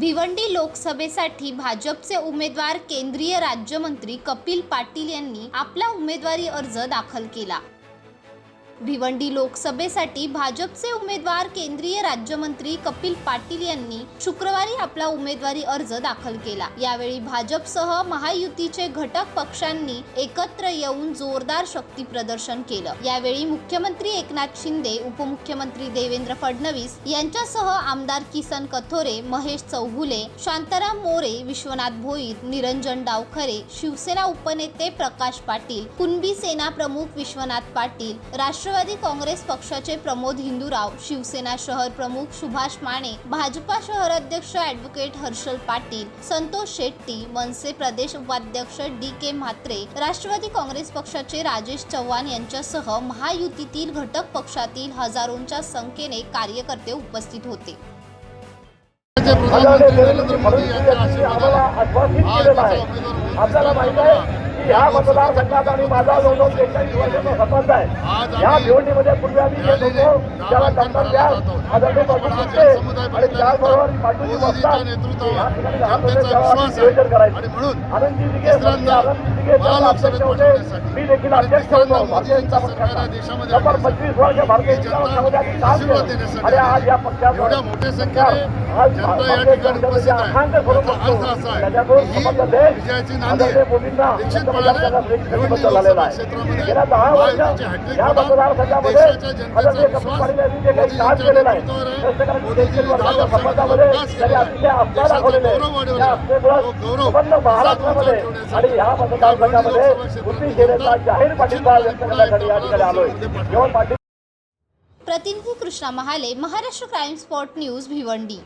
भिवंडी लोकसभेसाठी भाजपचे उमेदवार केंद्रीय राज्यमंत्री कपिल पाटील यांनी आपला उमेदवारी अर्ज दाखल केला. भिवंडी लोकसभेसाठी भाजपचे उमेदवार केंद्रीय राज्यमंत्री कपिल पाटील यांनी शुक्रवारी आपला उमेदवारी अर्ज दाखल केला. यावेळी भाजपसह महायुतीचे घटक पक्षांनी एकत्र येऊन जोरदार शक्ती प्रदर्शन केलं. यावेळी मुख्यमंत्री एकनाथ शिंदे उपमुख्यमंत्री देवेंद्र फडणवीस यांच्यासह आमदार किसन कथोरे महेश चौगुले शांताराम मोरे विश्वनाथ भोईर निरंजन डावखरे शिवसेना उपनेते प्रकाश पाटील कुणबी सेना प्रमुख विश्वनाथ पाटील राष्ट्र राष्ट्रवादी काँग्रेस पक्षाचे प्रमोद हिंदूराव शिवसेना शहर प्रमुख सुभाष माने भाजपा शहर अध्यक्ष ऍडव्होकेट हर्षल पाटील संतोष शेट्टी मनसे प्रदेश उपाध्यक्ष डी के म्हात्रे राष्ट्रवादी काँग्रेस पक्षाचे राजेश चव्हाण यांच्यासह महायुतीतील घटक पक्षातील हजारोंच्या संख्येने कार्यकर्ते उपस्थित होते. प्रधानमंत्री नरेंद्र मोदी यांच्या आशीर्वादाने आज त्याचा उमेदवार ह्या मतदारसंघात आणि माझा जवळजवळ बेचाळीस वर्षाचा संबंध आहे आम्ही भिवंडीमध्ये पूर्वी आम्ही येत होतो. त्याला टंटर व्यास आदरणीय बाबू कुट्टे आणि त्याचबरोबर पाटील बसतात ह्या ठिकाणी करायचो. आनंदजी दिघे होते मी देखील अध्यक्ष होतो. भारतीय जनता पक्षाचा. जवळ पंचवीस वर्ष भारतीय जनता पक्षामध्ये काम आणि आज या एवढ्या मोठ्या संख्येने जनता या ठिकाणी उपस्थित आहे. अखांड स्वरूप याचा अर्थ. असा आहे. ही विजयाची नांदी आहे. मोदींना प्रतिनिधी Krishna Mahale Maharashtra crime spot news Bhiwandi.